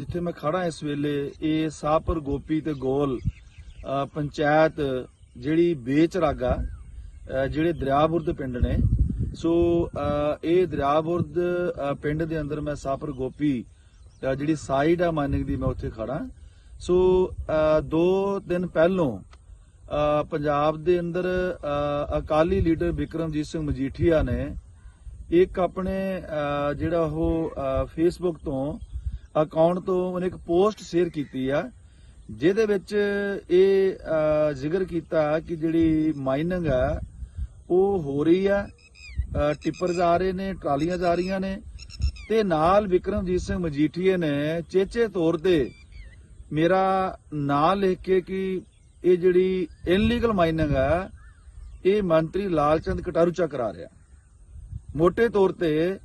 ਜਿੱਥੇ ਮੈਂ ਖੜਾ ਇਸ ਵੇਲੇ ਇਹ ਸਾਹਪੁਰ ਗੋਪੀ ਤੇ ਗੋਲ ਪੰਚਾਇਤ ਜਿਹੜੀ ਬੇਚਰਾਗਾ ਅ, ਜਿਹੜੇ ਦਰਿਆਬੁਰਦ ਪਿੰਡ ਨੇ। ਸੋ ਇਹ ਦਰਿਆਬੁਰਦ ਅ, ਪਿੰਡ ਦੇ ਅੰਦਰ ਮੈਂ ਸਾਹਪੁਰ ਗੋਪੀ ਜਿਹੜੀ ਸਾਈਡ ਆ ਮਾਨਿੰਗ ਦੀ ਮੈਂ ਉੱਥੇ ਖੜਾ ਸੋ ਦੋ ਦਿਨ ਪਹਿਲੋਂ ਪੰਜਾਬ ਦੇ ਅੰਦਰ ਅਕਾਲੀ ਲੀਡਰ ਵਿਕਰਮਜੀਤ ਸਿੰਘ ਮਜੀਠੀਆ ਨੇ ਇੱਕ ਆਪਣੇ ਜਿਹੜਾ ਉਹ ਫੇਸਬੁੱਕ ਤੋਂ ਅਕਾਊਂਟ ਤੋਂ ਉਹਨੇ ਇੱਕ ਪੋਸਟ ਸ਼ੇਅਰ ਕੀਤੀ ਆ, ਜਿਹਦੇ ਵਿੱਚ ਇਹ ਜ਼ਿਕਰ ਕੀਤਾ ਕਿ ਜਿਹੜੀ ਮਾਈਨਿੰਗ ਆ, ਉਹ ਹੋ ਰਹੀ ਆ ਟਿੱਪਰ ਜਾ ਰਹੇ ਨੇ, ਟਰਾਲੀਆਂ ਜਾ ਰਹੀਆਂ ਨੇ, ਤੇ ਨਾਲ ਵਿਕਰਮਜੀਤ ਸਿੰਘ ਮਜੀਠੀਏ ਨੇ ਚੇਚੇ ਤੌਰ ਤੇ ਮੇਰਾ ਨਾਂ ਲਿਖ ਕੇ ਕਿ ਇਹ ਜਿਹੜੀ ਇਨਲੀਗਲ ਮਾਈਨਿੰਗ ਆ, ਇਹ ਮੰਤਰੀ ਲਾਲਚੰਦ ਕਟਾਰੂਚਾ ਕਰਾ ਰਿਹਾ। ਮੋٹے ਤੌਰ ਤੇ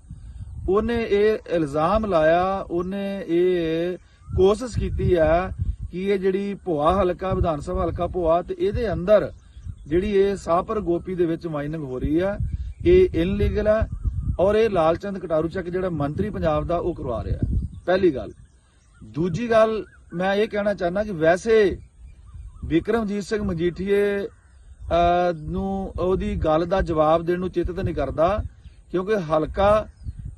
ਉਹਨੇ ਇਹ ਇਲਜ਼ਾਮ ਲਾਇਆ, ਉਹਨੇ ਇਹ ਕੋਸ਼ਿਸ਼ ਕੀਤੀ ਆ ਕਿ ਇਹ ਜਿਹੜੀ ਭੋਆ ਹਲਕਾ, ਵਿਧਾਨ ਸਭਾ ਹਲਕਾ ਭੋਆ ਤੇ ਇਹਦੇ ਅੰਦਰ ਜਿਹੜੀ ਇਹ ਸਾਪਰ ਗੋਪੀ ਦੇ ਵਿੱਚ ਮਾਈਨਿੰਗ ਹੋ ਰਹੀ ਆ, ਇਹ ਇਨਲੀਗਲ ਆ ਔਰ ਇਹ ਲਾਲਚੰਦ ਕਟਾਰੂ ਚੱਕ ਜਿਹੜਾ ਮੰਤਰੀ ਪੰਜਾਬ ਦਾ ਉਹ ਕਰਵਾ ਰਿਹਾ। ਪਹਿਲੀ ਗੱਲ। ਦੂਜੀ ਗੱਲ, ਮੈਂ ਇਹ ਕਹਿਣਾ ਚਾਹੁੰਦਾ ਕਿ ਵੈਸੇ ਵਿਕਰਮਜੀਤ ਸਿੰਘ ਮਜੀਠੀਏ ਨੂੰ ਉਹਦੀ ਗੱਲ ਦਾ ਜਵਾਬ ਦੇਣ ਨੂੰ ਚਿੱਤਤ ਨਹੀਂ ਕਰਦਾ, ਕਿਉਂਕਿ ਹਲਕਾ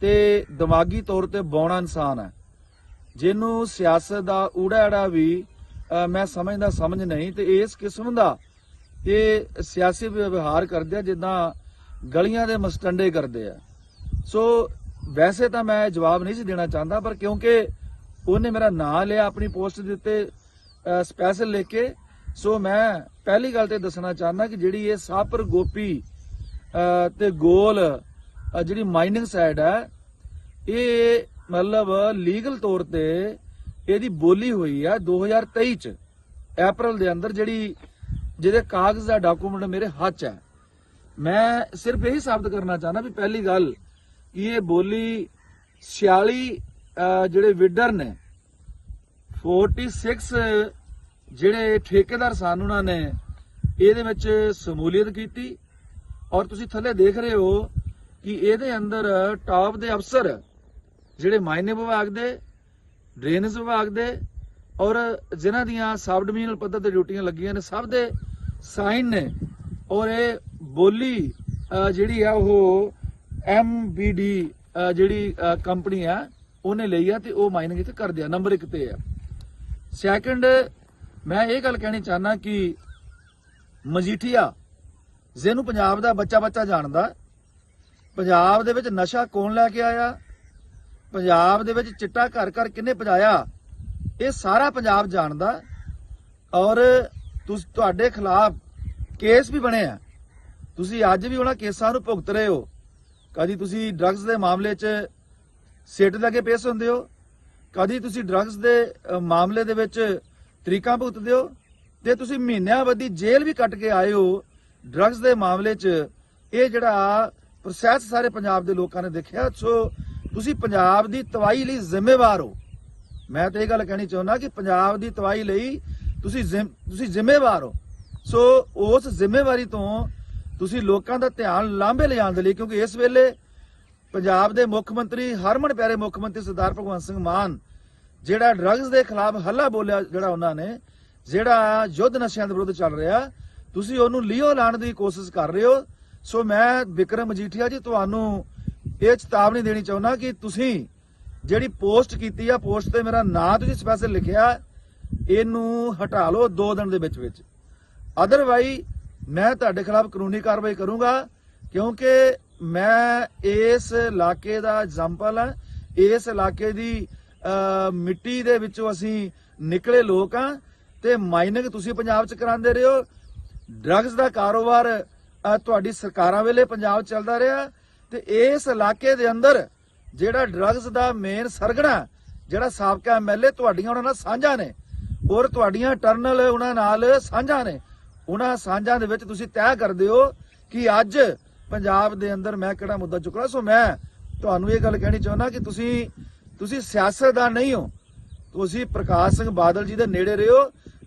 ਤੇ ਦਿਮਾਗੀ ਤੌਰ ਤੇ ਬੌਣਾ ਇਨਸਾਨ ਹੈ। ਜਿਹਨੂੰ ਸਿਆਸਤ ਦਾ ਊੜਾੜਾ ਵੀ ਮੈਂ ਸਮਝਦਾ ਸਮਝ ਨਹੀਂ ਤੇ ਇਸ ਕਿਸਮ ਦਾ ਇਹ ਸਿਆਸੀ ਵਿਵਹਾਰ ਕਰਦੇ ਆ ਜਿੱਦਾਂ ਗਲੀਆਂ ਦੇ ਮਸਟੰਡੇ ਕਰਦੇ ਆ। ਸੋ ਵੈਸੇ ਤਾਂ ਮੈਂ ਜਵਾਬ ਨਹੀਂ ਸੀ ਦੇਣਾ ਚਾਹੁੰਦਾ ਪਰ ਕਿਉਂਕਿ ਉਹਨੇ ਮੇਰਾ ਨਾਂ ਲਿਆ ਆਪਣੀ ਪੋਸਟ ਦੇ ਉੱਤੇ ਸਪੈਸ਼ਲ ਲਿਖ ਕੇ ਸੋ ਮੈਂ ਪਹਿਲੀ ਗੱਲ ਤੇ ਦੱਸਣਾ ਚਾਹੁੰਦਾ ਕਿ ਜਿਹੜੀ ਇਹ ਸਾਪਰ ਗੋਪੀ ਅਹ, ਤੇ ਗੋਲ ਜਿਹੜੀ ਮਾਈਨਿੰਗ ਸਾਈਡ ਹੈ, ਇਹ ਮਤਲਬ ਲੀਗਲ ਤੌਰ ਤੇ ਇਹਦੀ ਬੋਲੀ ਹੋਈ ਆ 2023 ਚ ਅਪ੍ਰੈਲ ਦੇ ਅੰਦਰ ਜਿਹੜੀ ਜਿਹਦੇ ਕਾਗਜ਼ ਦਾ ਡਾਕੂਮੈਂਟ ਮੇਰੇ ਹੱਥ 'ਚ ਹੈ। ਮੈਂ ਸਿਰਫ ਇਹੀ ਸਾਬਤ ਕਰਨਾ ਚਾਹੁੰਦਾ ਵੀ ਪਹਿਲੀ ਗੱਲ, ਕਿ ਇਹ ਬੋਲੀ 46 ਜਿਹੜੇ ਵਿਡਰ ਨੇ 46 ਜਿਹੜੇ ਠੇਕੇਦਾਰ ਸਨ ਉਹਨਾਂ ਨੇ, ਇਹਦੇ ਵਿੱਚ ਸਮੂਲੀਅਤ ਕੀਤੀ। ਔਰ ਤੁਸੀਂ ਥੱਲੇ ਦੇਖ ਰਹੇ ਹੋ ਕਿ ਇਹਦੇ ਅੰਦਰ ਟਾਪ ਦੇ ਅਫਸਰ ਜਿਹੜੇ ਮਾਇਨੇ ਵਿਭਾਗ ਦੇ ਡਰੇਨੇਜ ਵਿਭਾਗ ਦੇ ਔਰ ਜਿਨ੍ਹਾਂ ਦੀਆਂ ਸਬ ਡਿਵੀਜ਼ਨਲ ਪੱਧਰ ਤੇ ਡਿਊਟੀਆਂ ਲੱਗੀਆਂ ਨੇ, ਸਭ ਦੇ ਸਾਈਨ ਨੇ ਔਰ ਇਹ ਬੋਲੀ ਜਿਹੜੀ ਆ ਉਹ ਐਮਬੀਡੀ ਜਿਹੜੀ ਕੰਪਨੀ ਆ, ਉਹਨੇ ਲਈ ਆ ਤੇ ਉਹ ਮਾਈਨਿੰਗ ਇੱਥੇ ਕਰਦੇ ਆ ਨੰਬਰ 1 ਤੇ ਆ। ਸੈਕੰਡ ਮੈਂ ਇਹ ਗੱਲ ਕਹਿਣੀ ਚਾਹਨਾ ਕਿ ਮਜੀਠੀਆ, ਜਿਹਨੂੰ ਪੰਜਾਬ ਦਾ ਬੱਚਾ ਬੱਚਾ ਜਾਣਦਾ ਪੰਜਾਬ ਦੇ ਵਿੱਚ ਨਸ਼ਾ ਕੌਣ ਲੈ ਕੇ ਆਇਆ? ਪੰਜਾਬ ਦੇ ਵਿੱਚ ਚਿੱਟਾ ਘਰ ਘਰ ਕਿੰਨੇ ਪਜਾਇਆ? ਇਹ ਸਾਰਾ ਪੰਜਾਬ ਜਾਣਦਾ। ਔਰ ਤੁਸ, ਤੁਹਾਡੇ ਖਿਲਾਫ ਕੇਸ ਵੀ ਬਣੇ ਆ। ਤੁਸੀਂ ਅੱਜ ਵੀ ਉਹਨਾਂ ਕੇਸਾਂ ਨੂੰ ਭੁਗਤ ਰਹੇ ਹੋ। ਕਦੀ ਤੁਸੀਂ ਡਰੱਗਸ ਦੇ ਮਾਮਲੇ 'ਚ ਸਿੱਟ ਲੱਗੇ ਪੇਸ਼ ਹੁੰਦੇ ਹੋ। ਕਦੀ ਤੁਸੀਂ ਡਰੱਗਸ ਦੇ ਮਾਮਲੇ ਦੇ ਵਿੱਚ ਤਰੀਕਾਂ ਭੁਗਤਦੇ ਹੋ। ਤੇ ਤੁਸੀਂ ਮਹੀਨਿਆਂ ਬੱਧੀ ਜੇਲ੍ਹ ਵੀ ਕੱਟ ਕੇ ਆਏ ਹੋ। ਡਰੱਗਸ ਦੇ ਮਾਮਲੇ 'ਚ ਇਹ ਜਿਹੜਾ ਪ੍ਰੋਸੈਸ ਸਾਰੇ ਪੰਜਾਬ ਦੇ ਲੋਕਾਂ ਨੇ ਦੇਖਿਆ, ਸੋ ਤੁਸੀਂ ਪੰਜਾਬ ਦੀ ਤਬਾਹੀ ਲਈ ਜ਼ਿੰਮੇਵਾਰ ਹੋ। ਮੈਂ ਤਾਂ ਇਹ ਗੱਲ ਕਹਿਣੀ ਚਾਹੁੰਦਾ ਕਿ ਪੰਜਾਬ ਦੀ ਤਬਾਹੀ ਲਈ ਤੁਸੀਂ ਤੁਸੀਂ ਜ਼ਿੰਮੇਵਾਰ ਹੋ। ਸੋ ਉਸ ਜ਼ਿੰਮੇਵਾਰੀ ਤੋਂ ਤੁਸੀਂ ਲੋਕਾਂ ਦਾ ਧਿਆਨ ਲਾਂਭੇ ਲਿਜਾਣ ਦੇ ਲਈ, ਕਿਉਂਕਿ ਇਸ ਵੇਲੇ ਪੰਜਾਬ ਦੇ ਮੁੱਖ ਮੰਤਰੀ, ਹਰਮਨ ਪਿਆਰੇ ਮੁੱਖ ਮੰਤਰੀ ਸਰਦਾਰ ਭਗਵੰਤ ਸਿੰਘ ਮਾਨ, ਜਿਹੜਾ ਡਰੱਗਸ ਦੇ ਖਿਲਾਫ ਹੱਲਾ ਬੋਲਿਆ, ਜਿਹੜਾ ਉਹਨਾਂ ਨੇ, ਜਿਹੜਾ ਯੁੱਧ ਨਸ਼ਿਆਂ ਦੇ ਵਿਰੁੱਧ ਚੱਲ ਰਿਹਾ, ਤੁਸੀਂ ਉਹਨੂੰ ਲਿਓ ਲਾਣ ਦੀ ਕੋਸ਼ਿਸ਼ ਕਰ ਰਹੇ ਹੋ। ਸੋ ਮੈਂ ਵਿਕਰਮ ਮਜੀਠੀਆ ਜੀ, ਤੁਹਾਨੂੰ ਇਹ ਚੇਤਾਵਨੀ ਦੇਣੀ ਚਾਹੁੰਦਾ ਕਿ ਤੁਸੀਂ ਜਿਹੜੀ ਪੋਸਟ ਕੀਤੀ ਆ, ਪੋਸਟ ਤੇ ਮੇਰਾ ਨਾਂ ਤੁਸੀਂ ਸਪੈਸ਼ਲ ਲਿਖਿਆ, ਇਹਨੂੰ ਹਟਾ ਲਓ 2 ਦਿਨ ਦੇ ਵਿੱਚ ਵਿੱਚ। ਅਦਰਵਾਈ ਮੈਂ ਤੁਹਾਡੇ ਖਿਲਾਫ ਕਾਨੂੰਨੀ ਕਾਰਵਾਈ ਕਰੂੰਗਾ, ਕਿਉਂਕਿ ਮੈਂ ਇਸ ਇਲਾਕੇ ਦਾ ਐਗਜ਼ਾਮਪਲ ਹਾਂ ਇਸ ਇਲਾਕੇ ਦੀ ਮਿੱਟੀ ਦੇ ਵਿੱਚੋਂ ਅਸੀਂ ਨਿਕਲੇ ਲੋਕ ਆ, ਤੇ ਮਾਈਨਿੰਗ ਤੁਸੀਂ ਪੰਜਾਬ 'ਚ ਕਰਾਉਂਦੇ ਰਹੇ ਹੋ। ਡਰੱਗਸ ਦਾ ਕਾਰੋਬਾਰ ਤੁਹਾਡੀ ਸਰਕਾਰਾਂ ਵੇਲੇ ਪੰਜਾਬ ਚੱਲਦਾ ਰਿਹਾ ਤੇ ਇਸ ਇਲਾਕੇ ਦੇ ਅੰਦਰ ਜਿਹੜਾ ਡਰੱਗਸ ਦਾ ਮੇਨ ਸਰਗਣਾ, ਜਿਹੜਾ ਸਾਬਕਾ ਐਮਐਲਏ ਤੁਹਾਡੀਆਂ ਉਹਨਾਂ ਨਾਲ ਸਾਂਝਾ ਨੇ। ਔਰ ਤੁਹਾਡੀਆਂ ਟਰਨਲ ਉਹਨਾਂ ਨਾਲ ਸਾਂਝਾ ਨੇ। ਉਹਨਾਂ ਸਾਂਝਾਂ ਦੇ ਵਿੱਚ ਤੁਸੀਂ ਤੈਅ ਕਰਦੇ ਹੋ ਕਿ ਅੱਜ ਪੰਜਾਬ ਦੇ ਅੰਦਰ ਮੈਂ ਕਿਹੜਾ ਮੁੱਦਾ ਚੁੱਕਣਾ ਸੋ ਮੈਂ ਤੁਹਾਨੂੰ ਇਹ ਗੱਲ ਕਹਿਣੀ ਚਾਹੁੰਦਾ ਕਿ ਤੁਸੀਂ ਤੁਸੀਂ ਸਿਆਸਤਦਾਨ ਨਹੀਂ ਹੋ। ਤੁਸੀਂ ਪ੍ਰਕਾਸ਼ ਸਿੰਘ ਬਾਦਲ ਜੀ ਦੇ ਨੇੜੇ ਰਹੋ।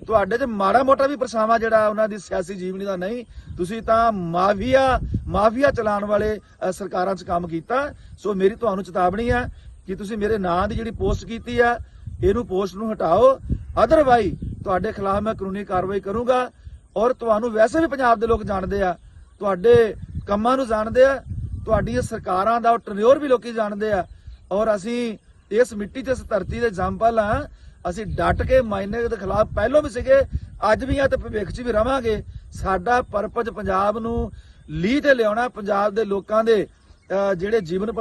ਤੁਹਾਡੇ 'ਚ ਮਾੜਾ ਮੋਟਾ ਵੀ ਪਰਛਾਵਾਂ ਜਿਹੜਾ ਉਹਨਾਂ ਦੀ ਸਿਆਸੀ ਜੀਵਨੀ ਦਾ ਨਹੀਂ। ਤੁਸੀਂ ਤਾਂ ਮਾਫੀਆ ਮਾਫੀਆ ਚਲਾਉਣ ਵਾਲੇ ਸਰਕਾਰਾਂ 'ਚ ਕੰਮ ਕੀਤਾ। ਸੋ ਮੇਰੀ ਤੁਹਾਨੂੰ ਚੇਤਾਵਨੀ ਹੈ ਕਿ ਤੁਸੀਂ ਮੇਰੇ ਨਾਂ ਦੀ ਜਿਹੜੀ ਪੋਸਟ ਕੀਤੀ ਆ, ਇਹਨੂੰ ਪੋਸਟ ਨੂੰ ਹਟਾਓ। ਅਦਰਵਾਈ ਤੁਹਾਡੇ ਖਿਲਾਫ ਮੈਂ ਕਾਨੂੰਨੀ ਕਾਰਵਾਈ ਕਰੂੰਗਾ। ਔਰ ਤੁਹਾਨੂੰ ਵੈਸੇ ਵੀ ਪੰਜਾਬ ਦੇ ਲੋਕ ਜਾਣਦੇ ਆ। ਤੁਹਾਡੇ ਕੰਮਾਂ ਨੂੰ ਜਾਣਦੇ ਆ। ਤੁਹਾਡੀਆਂ ਸਰਕਾਰਾਂ ਦਾ ਟਰਨਿਓਰ ਵੀ ਲੋਕੀ ਜਾਣਦੇ ਆ। ਔਰ ਅਸੀਂ ਇਸ ਮਿੱਟੀ ਤੇ ਇਸ ਧਰਤੀ ਦੇ ਜੰਮ ਪਹਿਲਾਂ ਅਸੀਂ ਡਟ ਕੇ ਮਾਈਨਿੰਗ ਦੇ ਖਿਲਾਫ ਪਹਿਲੋਂ ਵੀ ਸੀਗੇ, ਅੱਜ ਵੀ ਆ ਤੇ ਭਵਿੱਖ 'ਚ ਵੀ ਰਵਾਂਗੇ। ਸਾਡਾ ਪਰਪਸ ਪੰਜਾਬ ਨੂੰ ਲੀਹ ਤੇ ਲਿਆਉਣਾ, ਪੰਜਾਬ ਦੇ ਲੋਕਾਂ ਦੇ ਜਿਹੜੇ ਜੀਵਨ ਪੱਧਰ